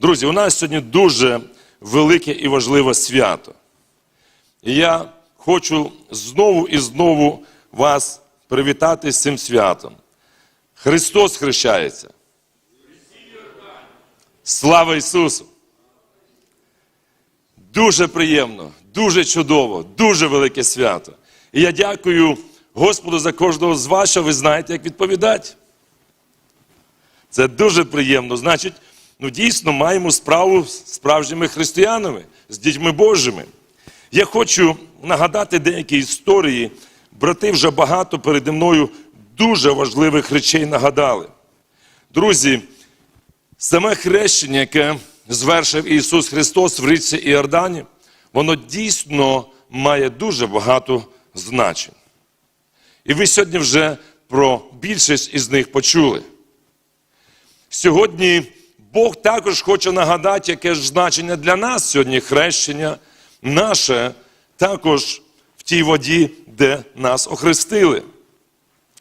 Друзі, у нас сьогодні дуже велике і важливе свято. І я хочу знову і знову вас привітати з цим святом. Христос хрещається. Слава Ісусу! Дуже приємно, дуже чудово, дуже велике свято. І я дякую Господу за кожного з вас, що ви знаєте, як відповідати. Це дуже приємно. Значить, ну дійсно маємо справу з справжніми християнами, з дітьми Божими. Я хочу нагадати деякі історії. Брати вже багато переді мною дуже важливих речей нагадали. Друзі, саме хрещення, яке звершив Ісус Христос в річці Іордані, воно дійсно має дуже багато значень. І ви сьогодні вже про більшість із них почули. Сьогодні Бог також хоче нагадати, яке ж значення для нас сьогодні хрещення наше також в тій воді, де нас охрестили.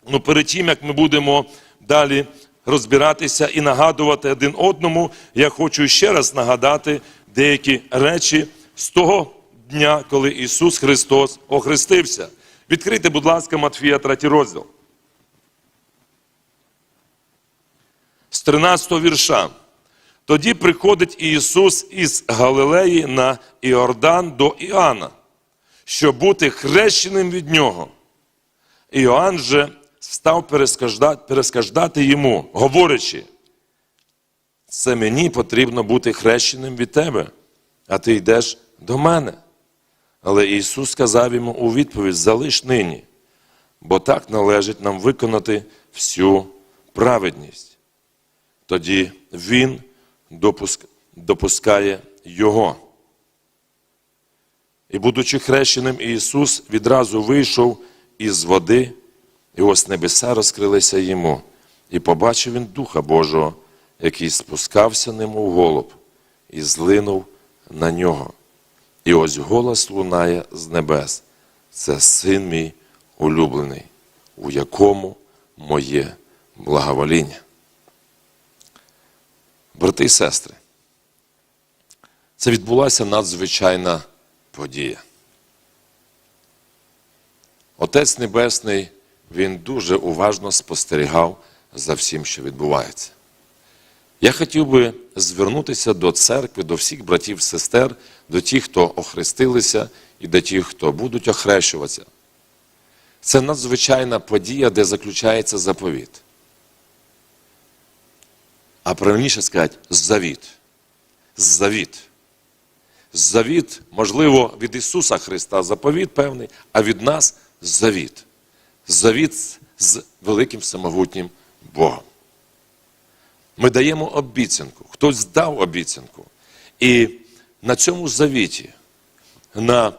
Ну, перед тим, як ми будемо далі розбиратися і нагадувати один одному, я хочу ще раз нагадати деякі речі з того дня, коли Ісус Христос охрестився. Відкрийте, будь ласка, Матфія 3 розділ. З 13 вірша. Тоді приходить Ісус із Галилеї на Іордан до Іоанна, щоб бути хрещеним від нього. Іоанн же став перескаждати, йому, говорячи, це мені потрібно бути хрещеним від тебе, а ти йдеш до мене. Але Ісус сказав йому у відповідь: залиш нині, бо так належить нам виконати всю праведність. Тоді Він. Допускає Його. І, будучи хрещеним, Ісус відразу вийшов із води, і ось небеса розкрилися йому, і побачив він Духа Божого, який спускався немов голуб, і злинув на нього. І ось голос лунає з небес. Це син мій улюблений, у якому моє благовоління. Брати і сестри, це відбулася надзвичайна подія. Отець Небесний, він дуже уважно спостерігав за всім, що відбувається. Я хотів би звернутися до церкви, до всіх братів, сестер, до тих, хто охрестилися, і до тих, хто будуть охрещуватися. Це надзвичайна подія, де заключається заповіт. А правильніше сказати, завіт. Завіт. Завіт, можливо, від Ісуса Христа заповіт певний, а від нас завіт. Завіт з великим самогутнім Богом. Ми даємо обіцянку, хтось дав обіцянку. І на цьому завіті, на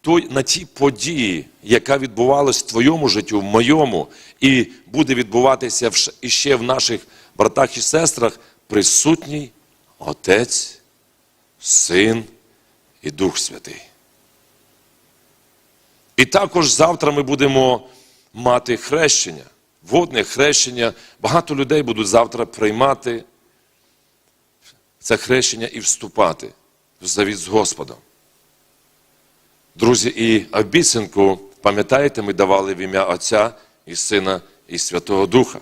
той, на тій події, яка відбувалась в твоєму житті, в моєму, і буде відбуватися іще в наших братах і сестрах, присутній Отець, Син і Дух Святий. І також завтра ми будемо мати хрещення, водне хрещення. Багато людей будуть завтра приймати це хрещення і вступати в завіт з Господом. Друзі, і обіцянку, пам'ятаєте, ми давали в ім'я Отця і Сина і Святого Духа.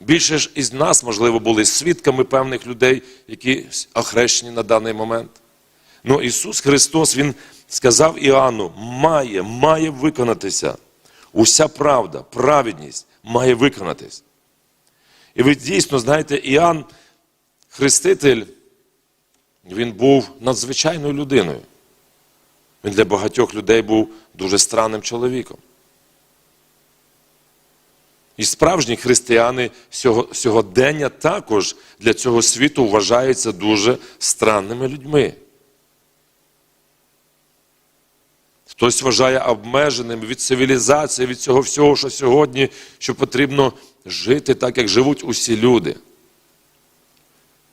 Більше ж із нас, можливо, були свідками певних людей, які охрещені на даний момент. Ну, Ісус Христос, Він сказав Іоанну, має, має виконатися. Уся правда, праведність має виконатись. І ви дійсно знаєте, Іоанн, Хреститель, він був надзвичайною людиною. Він для багатьох людей був дуже странним чоловіком. І справжні християни сьогодення також для цього світу вважаються дуже странними людьми. Хтось вважає обмеженим від цивілізації, від цього всього, що сьогодні, що потрібно жити так, як живуть усі люди.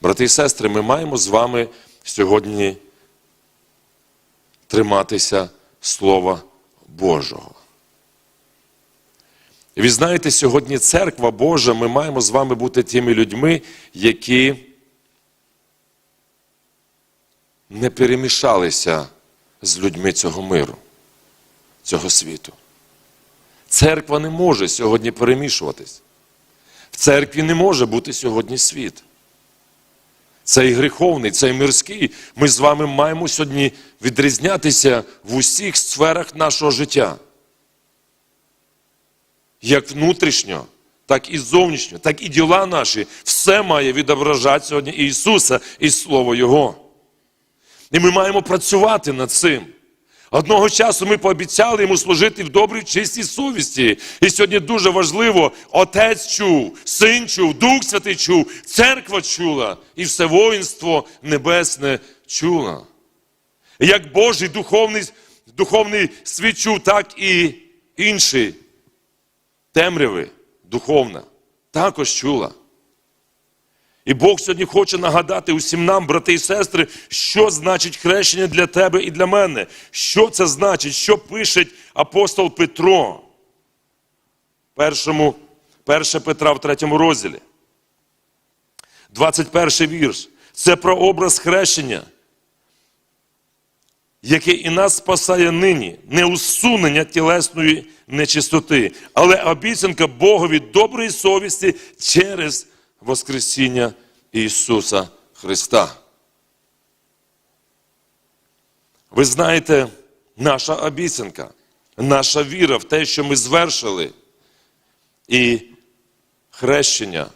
Брати і сестри, ми маємо з вами сьогодні триматися Слова Божого. Ви знаєте, сьогодні церква Божа, ми маємо з вами бути тими людьми, які не перемішалися з людьми цього миру, цього світу. Церква не може сьогодні перемішуватись. В церкві не може бути сьогодні світ. Цей гріховний, цей мирський. Ми з вами маємо сьогодні відрізнятися в усіх сферах нашого життя. Як внутрішньо, так і зовнішньо, так і діла наші. Все має відображати сьогодні Ісуса і Слово Його. І ми маємо працювати над цим. Одного часу ми пообіцяли йому служити в добрій чистій совісті. І сьогодні дуже важливо, Отець чув, Син чув, Дух Святий чув, церква чула, і все воїнство небесне чуло. Як Божий духовний, духовний світ чув, так і інші темряви духовна також чула. І Бог сьогодні хоче нагадати усім нам, брати і сестри, що значить хрещення для тебе і для мене. Що це значить, що пише апостол Петро? Першому, 1 Петра в третьому розділі. 21 вірш. Це про образ хрещення, який і нас спасає нині, не усунення тілесної нечистоти, але обіцянка Богові доброї совісті через Воскресіння Ісуса Христа. Ви знаєте, наша обіцянка, наша віра в те, що ми звершили, і хрещення,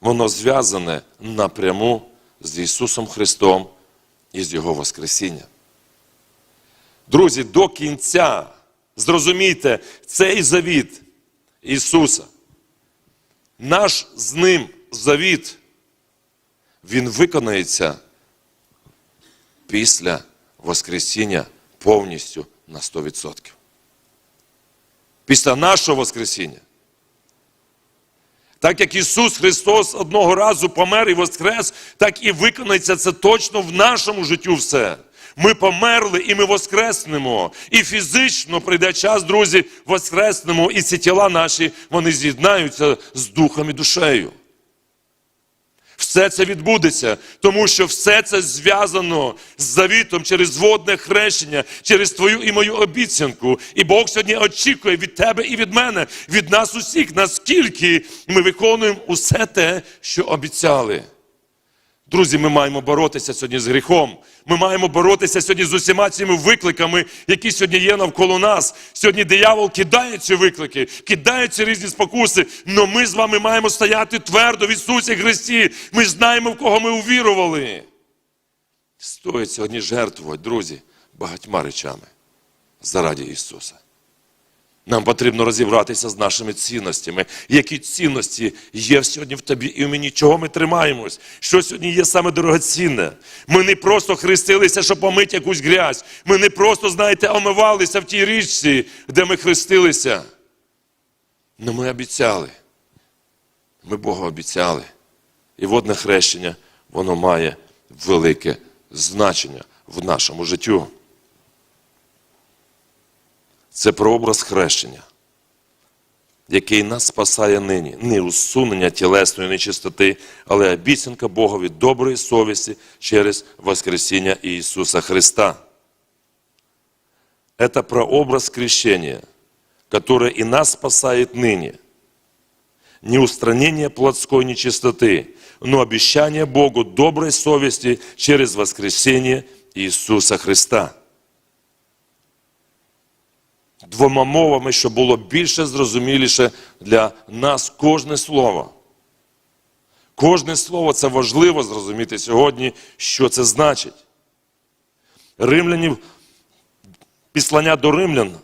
воно зв'язане напряму з Ісусом Христом і з Його Воскресінням. Друзі, до кінця зрозумійте цей завіт Ісуса наш з ним завіт, він виконається після Воскресіння повністю на 100%. Після нашого Воскресіння. Так як Ісус Христос одного разу помер і воскрес, так і виконається це точно в нашому життю все. Ми померли і ми воскреснемо. І фізично прийде час, друзі, воскреснемо, і ці тіла наші, вони з'єднаються з духом і душею. Все це відбудеться, тому що все це зв'язано з завітом через водне хрещення, через твою і мою обіцянку. І Бог сьогодні очікує від тебе і від мене, від нас усіх, наскільки ми виконуємо усе те, що обіцяли. Друзі, ми маємо боротися сьогодні з гріхом. Ми маємо боротися сьогодні з усіма цими викликами, які сьогодні є навколо нас. Сьогодні диявол кидає ці виклики, кидає ці різні спокуси. але ми з вами маємо стояти твердо в Ісусі Христі. Ми знаємо, в кого ми увірували. Стоїть сьогодні жертвувати, друзі, багатьма речами заради Ісуса. Нам потрібно розібратися з нашими цінностями. Які цінності є сьогодні в тобі і в мені, чого ми тримаємось? Що сьогодні є саме дорогоцінне? Ми не просто хрестилися, щоб помити якусь грязь. Ми не просто, знаєте, омивалися в тій річці, де ми хрестилися. Но ми обіцяли. Ми Богу обіцяли. І водне хрещення, воно має велике значення в нашому життю Це прообраз хрещення, який нас спасає нині. Не усунення тілесної нечистоти, але обіцянка Богові доброї совісті через Воскресіння Ісуса Христа. Это прообраз крещения, которое и нас спасает ныне. Не устранение плотской нечистоты, но обещание Богу доброй совести через воскресение Иисуса Христа двома мовами, щоб було більше зрозуміліше для нас кожне слово. Кожне слово це важливо зрозуміти сьогодні, що це значить. Римлянів, післання до римлян,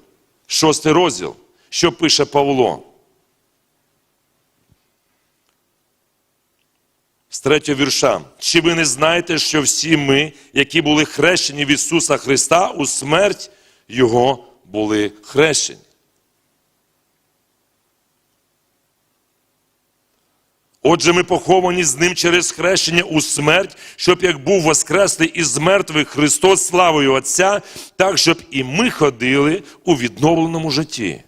шостий розділ, що пише Павло. З третього вірша. Чи ви не знаєте, що всі ми, які були хрещені в Ісуса Христа, у смерть Його були хрещені. Отже, ми поховані з ним через хрещення у смерть, щоб як був воскреслий із мертвих Христос славою Отця, так щоб і ми ходили у відновленому житті.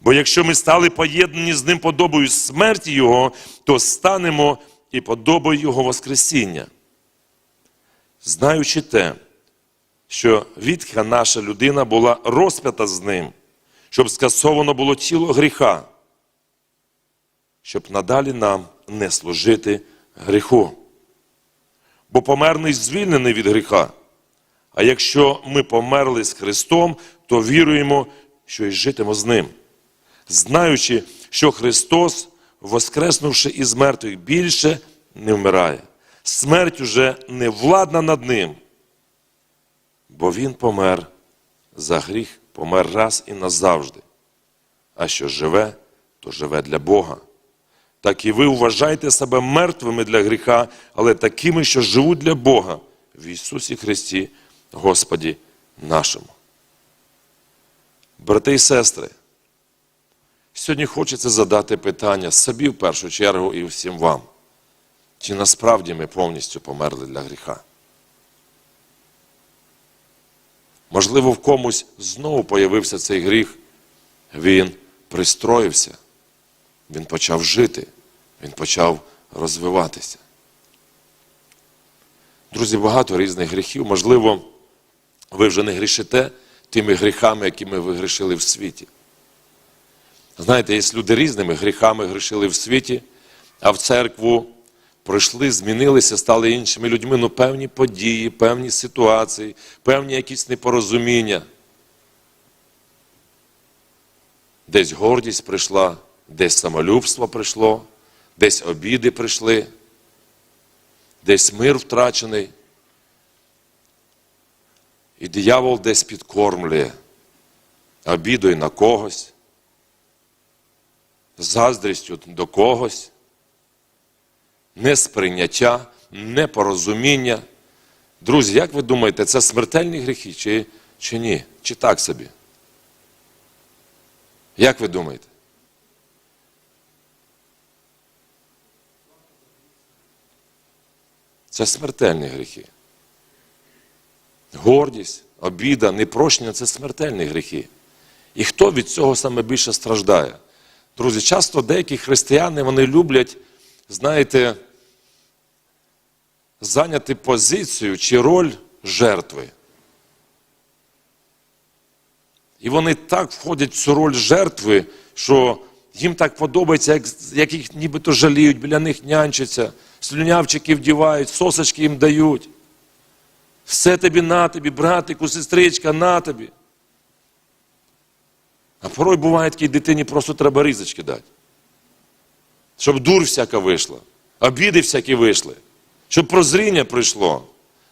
Бо якщо ми стали поєднані з ним подобою смерті Його, то станемо і подобою Його Воскресіння. Знаючи те, що відха наша людина була розп'ята з ним, щоб скасовано було тіло гріха, щоб надалі нам не служити гріху. Бо померний звільнений від гріха. А якщо ми померли з Христом, то віруємо, що й житимо з Ним, знаючи, що Христос, воскреснувши із мертвих, більше не вмирає. Смерть уже не владна над Ним, бо Він помер за гріх, помер раз і назавжди. А що живе, то живе для Бога. Так і ви вважайте себе мертвими для гріха, але такими, що живуть для Бога в Ісусі Христі, Господі нашому. Брати і сестри, сьогодні хочеться задати питання собі в першу чергу і всім вам. Чи насправді ми повністю померли для гріха? Можливо, в комусь знову появився цей гріх, він пристроївся, він почав жити, він почав розвиватися. Друзі, багато різних гріхів. Можливо, ви вже не грішите тими гріхами, якими ви грішили в світі. Знаєте, є люди різними гріхами грішили в світі, а в церкву пройшли, змінилися, стали іншими людьми. Ну, певні події, певні ситуації, певні якісь непорозуміння. Десь гордість прийшла, десь самолюбство прийшло, десь обіди прийшли, десь мир втрачений. І диявол десь підкормлює обідою на когось, заздрістю до когось, несприйняття, непорозуміння. Друзі, як ви думаєте, це смертельні гріхи чи, чи ні? Чи так собі? Як ви думаєте? Це смертельні гріхи. Гордість, обіда, непрощення це смертельні гріхи. І хто від цього саме більше страждає? Друзі, часто деякі християни вони люблять, знаєте, зайняти позицію чи роль жертви. І вони так входять в цю роль жертви, що їм так подобається, як, як їх нібито жаліють, біля них нянчаться, слюнявчики вдівають, сосочки їм дають. Все тобі на тобі, братику, сестричка, на тобі. А порой буває такій дитині просто треба різочки дати. Щоб дур всяка вийшла, обіди всякі вийшли, щоб прозріння прийшло,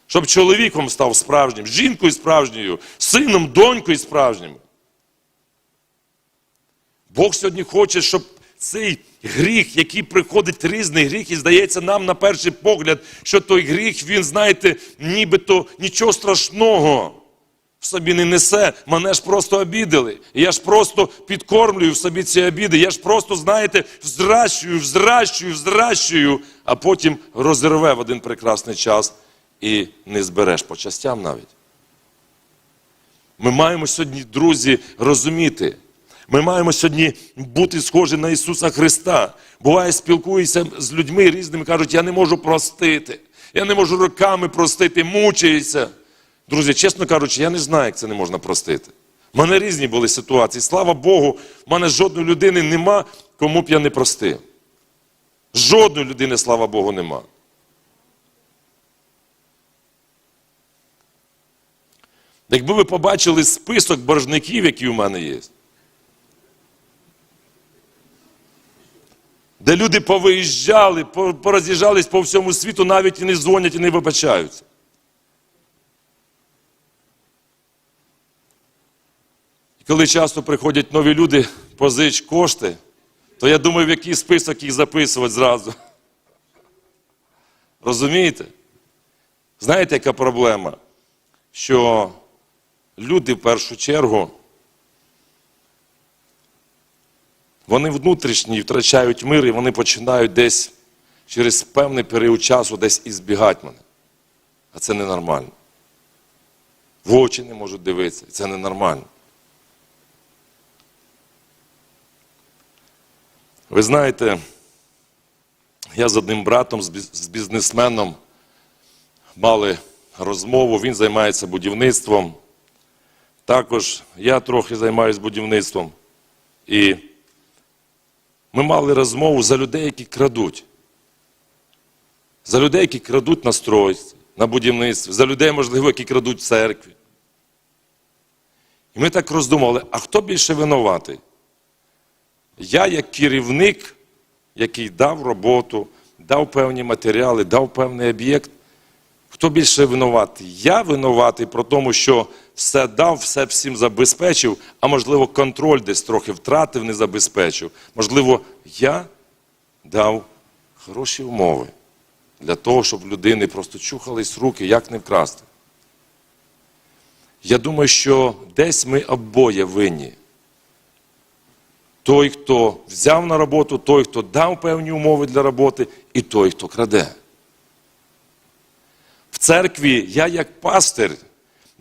щоб чоловіком став справжнім, жінкою справжньою, сином, донькою справжнім. Бог сьогодні хоче, щоб цей гріх, який приходить різний гріх, і здається нам на перший погляд, що той гріх, він, знаєте, нібито нічого страшного собі не несе. Мене ж просто обідали. Я ж просто підкормлюю в собі ці обіди. Я ж просто, знаєте, взращую, взращую, взращую, а потім розірве в один прекрасний час і не збереш по частям навіть. Ми маємо сьогодні, друзі, розуміти. Ми маємо сьогодні бути схожі на Ісуса Христа. Буває, спілкуюся з людьми різними, кажуть, я не можу простити. Я не можу роками простити, мучаюся. Друзі, чесно кажучи, я не знаю, як це не можна простити. У мене різні були ситуації. Слава Богу, в мене жодної людини нема, кому б я не простив. Жодної людини, слава Богу, нема. Якби ви побачили список боржників, які у мене є, де люди повиїжджали, пороз'їжджались по всьому світу, навіть і не дзвонять і не вибачаються. Коли часто приходять нові люди, позич кошти, то я думаю, в який список їх записувати зразу. Розумієте? Знаєте, яка проблема? Що люди в першу чергу. Вони внутрішні втрачають мир, і вони починають десь через певний період часу десь ізбігати мене. А це ненормально. В очі не можуть дивитися, це ненормально. Ви знаєте, я з одним братом, з бізнесменом, мали розмову, він займається будівництвом. Також я трохи займаюся будівництвом. І ми мали розмову за людей, які крадуть. За людей, які крадуть на стройстві, на будівництві, за людей, можливо, які крадуть в церкві. І ми так роздумали, а хто більше винуватий? Я, як керівник, який дав роботу, дав певні матеріали, дав певний об'єкт, хто більше винуватий? Я винуватий про тому, що все дав, все всім забезпечив, а можливо, контроль десь трохи втратив, не забезпечив. Можливо, я дав хороші умови для того, щоб людини просто чухались руки, як не вкрасти. Я думаю, що десь ми обоє винні. Той, хто взяв на роботу, той, хто дав певні умови для роботи, і той, хто краде. В церкві я, як пастир,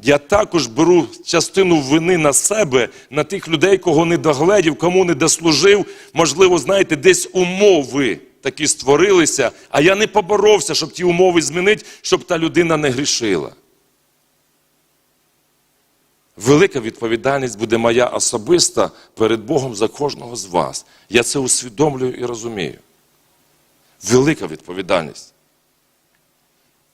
я також беру частину вини на себе, на тих людей, кого не догледів, кому не дослужив. Можливо, знаєте, десь умови такі створилися, а я не поборовся, щоб ті умови змінити, щоб та людина не грішила. Велика відповідальність буде моя особиста перед Богом за кожного з вас. Я це усвідомлюю і розумію. Велика відповідальність.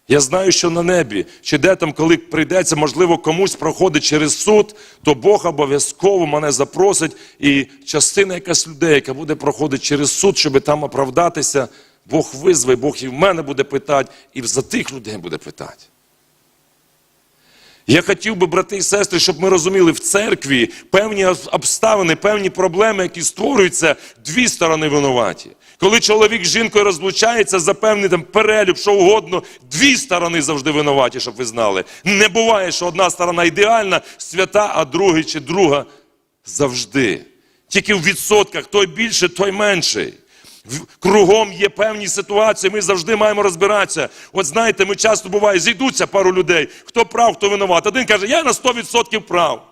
Я знаю, що на небі, чи де там, коли прийдеться, можливо, комусь проходить через суд, то Бог обов'язково мене запросить, і частина якась людей, яка буде проходити через суд, щоб там оправдатися, Бог визве, Бог і в мене буде питати, і за тих людей буде питати. Я хотів би, брати і сестри, щоб ми розуміли в церкві певні обставини, певні проблеми, які створюються, дві сторони винуваті. Коли чоловік з жінкою розлучається за певний там перелюб, що угодно, дві сторони завжди винуваті, щоб ви знали. Не буває, що одна сторона ідеальна, свята, а другий чи друга завжди. Тільки в відсотках той більше, той менший. Кругом є певні ситуації, ми завжди маємо розбиратися. От знаєте, ми часто буває, зійдуться пару людей, хто прав, хто винуват. Один каже, я на 100% прав.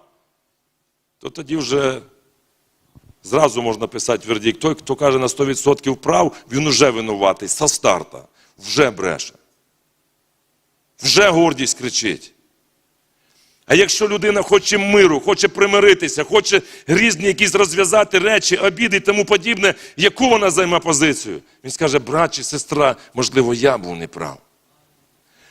То тоді вже зразу можна писати вердикт. Той, хто каже на 100% прав, він уже винуватий, со старта, вже бреше. Вже гордість кричить. А якщо людина хоче миру, хоче примиритися, хоче різні якісь розв'язати речі, обіди і тому подібне, яку вона займе позицію? Він скаже, брат чи сестра, можливо, я був неправ.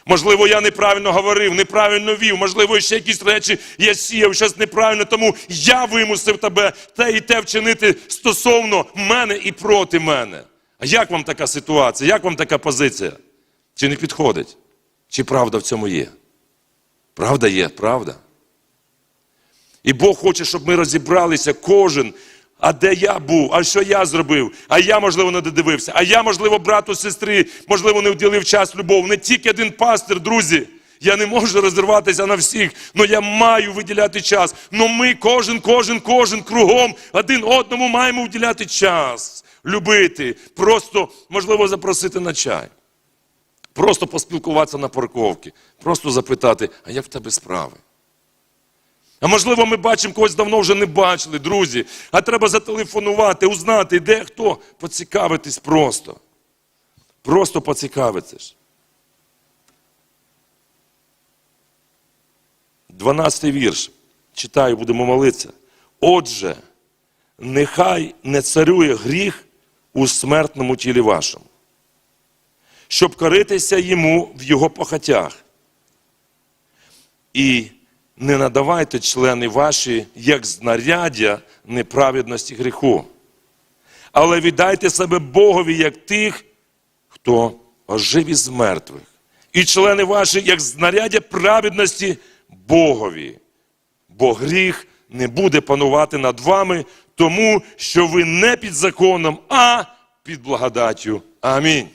Можливо, я неправильно говорив, неправильно вів, можливо, ще якісь речі я сіяв щось неправильно, тому я вимусив тебе те і те вчинити стосовно мене і проти мене. А як вам така ситуація? Як вам така позиція? Чи не підходить? Чи правда в цьому є? Правда є, правда. І Бог хоче, щоб ми розібралися кожен. А де я був, а що я зробив? А я, можливо, не додивився. А я, можливо, брату, сестрі, можливо, не вділив час любов. Не тільки один пастир, друзі. Я не можу розірватися на всіх, але я маю виділяти час. Но ми, кожен, кожен, кожен кругом один одному маємо вділяти час, любити, просто, можливо, запросити на чай. Просто поспілкуватися на парковці, просто запитати, а як в тебе справи? А можливо, ми бачимо когось давно вже не бачили, друзі. А треба зателефонувати, узнати, де хто, поцікавитись просто. Просто поцікавитись. 12 вірш. Читаю, будемо молитися. Отже, нехай не царює гріх у смертному тілі вашому щоб коритися йому в його похотях. І не надавайте члени ваші, як знаряддя неправедності гріху. Але віддайте себе Богові, як тих, хто ожив із мертвих. І члени ваші, як знаряддя праведності Богові. Бо гріх не буде панувати над вами, тому що ви не під законом, а під благодаттю. Амінь.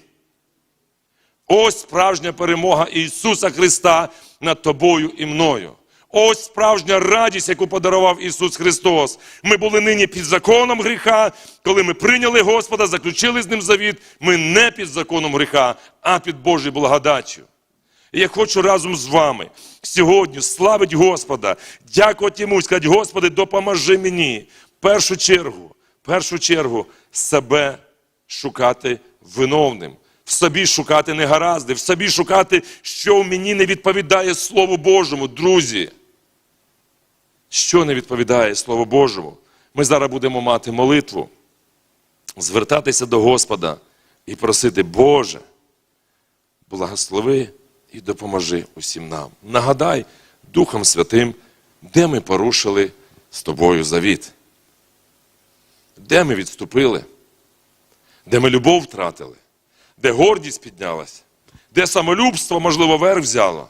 Ось справжня перемога Ісуса Христа над тобою і мною. Ось справжня радість, яку подарував Ісус Христос. Ми були нині під законом гріха. Коли ми прийняли Господа, заключили з ним завіт, ми не під законом гріха, а під Божою благодаттю. І я хочу разом з вами сьогодні славити Господа, дякувати йому, сказати, Господи, допоможи мені в першу чергу першу чергу себе шукати виновним, собі шукати негаразди, в собі шукати, що в мені не відповідає Слову Божому, друзі. Що не відповідає Слову Божому? Ми зараз будемо мати молитву, звертатися до Господа і просити, Боже, благослови і допоможи усім нам. Нагадай Духом Святим, де ми порушили з тобою завіт, де ми відступили, де ми любов втратили, де гордість піднялась, де самолюбство, можливо, верх взяло.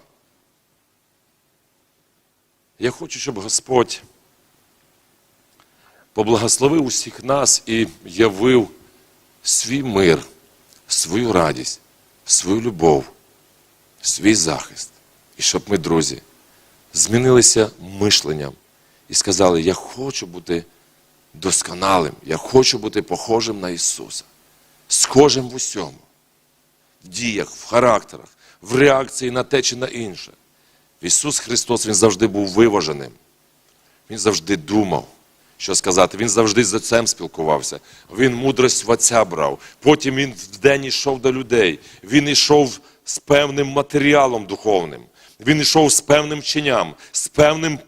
Я хочу, щоб Господь поблагословив усіх нас і явив свій мир, свою радість, свою любов, свій захист. І щоб ми, друзі, змінилися мишленням і сказали: Я хочу бути досконалим, я хочу бути похожим на Ісуса, схожим в усьому, діях, в характерах, в реакції на те чи на інше. Ісус Христос Він завжди був виваженим. Він завжди думав, що сказати. Він завжди з отцем спілкувався. Він мудрость в отця брав. Потім він вдень йшов до людей. Він йшов з певним матеріалом духовним. Він йшов з певним вченням, з певним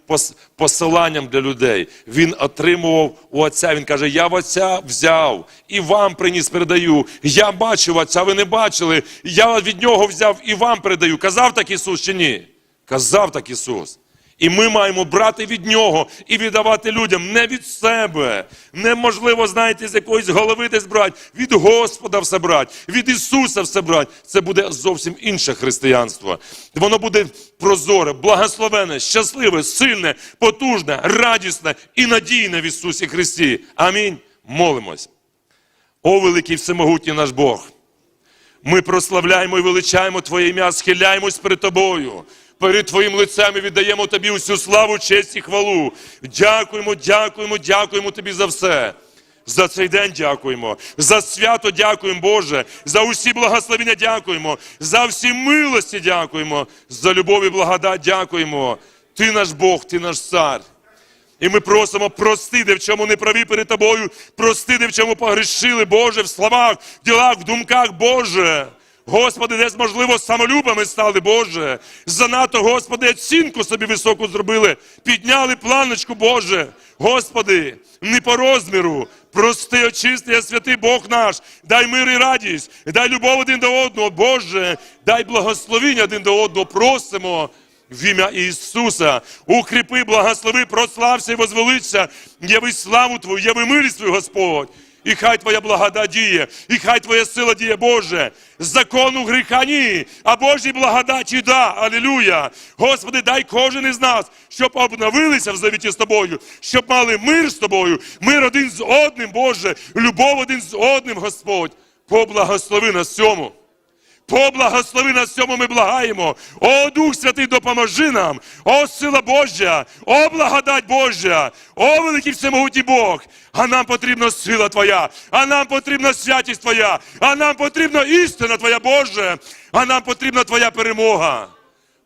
посиланням для людей. Він отримував у отця. Він каже: Я в отця взяв і вам приніс, передаю. Я бачив отця, ви не бачили. Я від нього взяв і вам передаю. Казав так Ісус чи ні? Казав так Ісус. І ми маємо брати від Нього і віддавати людям не від себе. Неможливо, знаєте, з якоїсь голови десь брати, від Господа все брати, від Ісуса все брати. Це буде зовсім інше християнство. Воно буде прозоре, благословене, щасливе, сильне, потужне, радісне і надійне в Ісусі Христі. Амінь. Молимось. О, великий всемогутній наш Бог! Ми прославляємо і величаємо Твоє ім'я, схиляємось перед Тобою. Перед Твоїм лицем і віддаємо Тобі усю славу, честь і хвалу. Дякуємо, дякуємо, дякуємо Тобі за все. За цей день дякуємо, за свято дякуємо, Боже, за усі благословення дякуємо, за всі милості дякуємо, за любов і благодать дякуємо. Ти наш Бог, ти наш цар. І ми просимо прости, де в чому не праві перед тобою, прости, де в чому погрішили, Боже, в словах, в ділах, в думках, Боже. Господи, десь, можливо, самолюбами стали, Боже. Занадто, Господи, оцінку собі високу зробили, підняли планочку, Боже. Господи, не по розміру. Прости, очисти, святий Бог наш, дай мир і радість, дай любов один до одного, Боже, дай благословіння один до одного, просимо. В ім'я Ісуса, укріпи, благослови, прослався і возвеличся, яви славу Твою, яви милість Твою, Господь. І хай Твоя благодать діє, і хай Твоя сила діє, Боже. Закону гріха ні, а Божій благодаті да. Алілюя. Господи, дай кожен із нас, щоб обновилися в завіті з тобою, щоб мали мир з тобою, мир один з одним, Боже, любов один з одним, Господь. Поблагослови нас цьому. Поблагослови нас цьому ми благаємо. О Дух Святий, допоможи нам, о сила Божа, о благодать Божа, о великий всемогутній Бог. А нам потрібна сила Твоя, а нам потрібна святість Твоя, а нам потрібна істина Твоя, Боже, а нам потрібна Твоя перемога.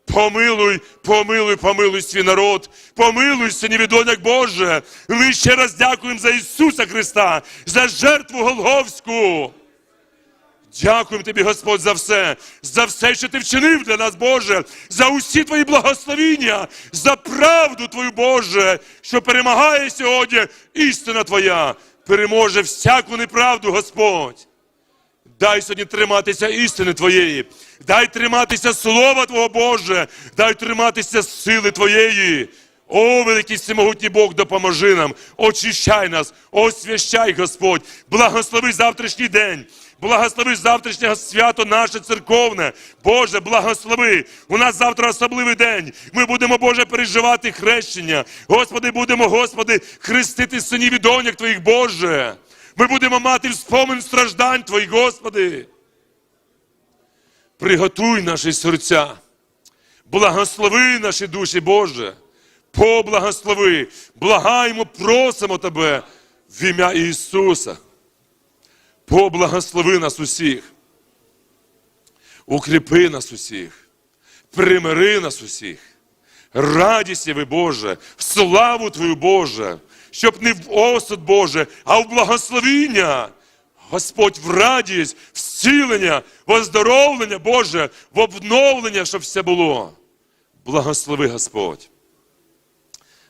Помилуй, помилуй, помилуй свій народ, помилуй синів і доньок Боже. Ми ще раз дякуємо за Ісуса Христа, за жертву Голговську. Дякуємо тобі, Господь, за все, за все, що ти вчинив для нас, Боже, за усі твої благословіння, за правду Твою, Боже, що перемагає сьогодні істина Твоя, переможе всяку неправду, Господь. Дай сьогодні триматися істини Твоєї, дай триматися Слова Твого Боже, дай триматися сили Твоєї. О, великий всемогутній Бог, допоможи нам, очищай нас, освящай, Господь, благослови завтрашній день. Благослови завтрашнє свято наше церковне. Боже, благослови. У нас завтра особливий день. Ми будемо, Боже, переживати хрещення. Господи, будемо, Господи, хрестити синів і доньок Твоїх, Боже. Ми будемо мати вспомин страждань Твоїх, Господи. Приготуй наші серця. Благослови наші душі, Боже. Поблагослови. Благаємо, просимо Тебе в ім'я Ісуса. Поблагослови нас усіх. Укріпи нас усіх. Примири нас усіх. Радість ви, Боже, славу Твою, Боже. щоб не в осуд Боже, а в благословіння. Господь в радість, в зцілення, в оздоровлення, Боже, в обновлення, щоб все було. Благослови Господь.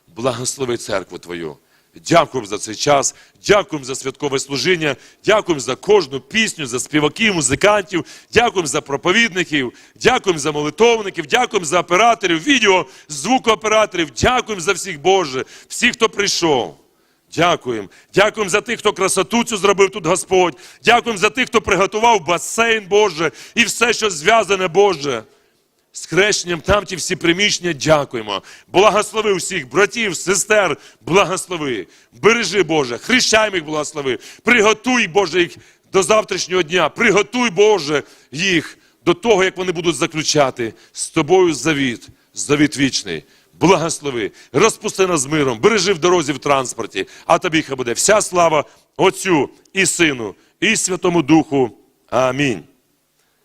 Благослови церкву Твою. Дякуємо за цей час, дякуємо за святкове служіння, дякуємо за кожну пісню, за співаків, музикантів, дякуємо за проповідників, дякуємо за молитовників, дякуємо за операторів, відео, звукооператорів, дякуємо за всіх Боже, всіх, хто прийшов. Дякуємо. Дякуємо за тих, хто красоту цю зробив тут Господь. Дякуємо за тих, хто приготував басейн Боже і все, що зв'язане Боже. З хрещенням там ті всі приміщення дякуємо. Благослови всіх братів, сестер, благослови. Бережи Боже, хрещай їх благослови. Приготуй, Боже, їх до завтрашнього дня. Приготуй, Боже, їх до того, як вони будуть заключати з тобою завіт, завіт вічний. Благослови, розпусти нас з миром, бережи в дорозі в транспорті, а тобі хай буде вся слава Отцю і Сину, і Святому Духу. Амінь.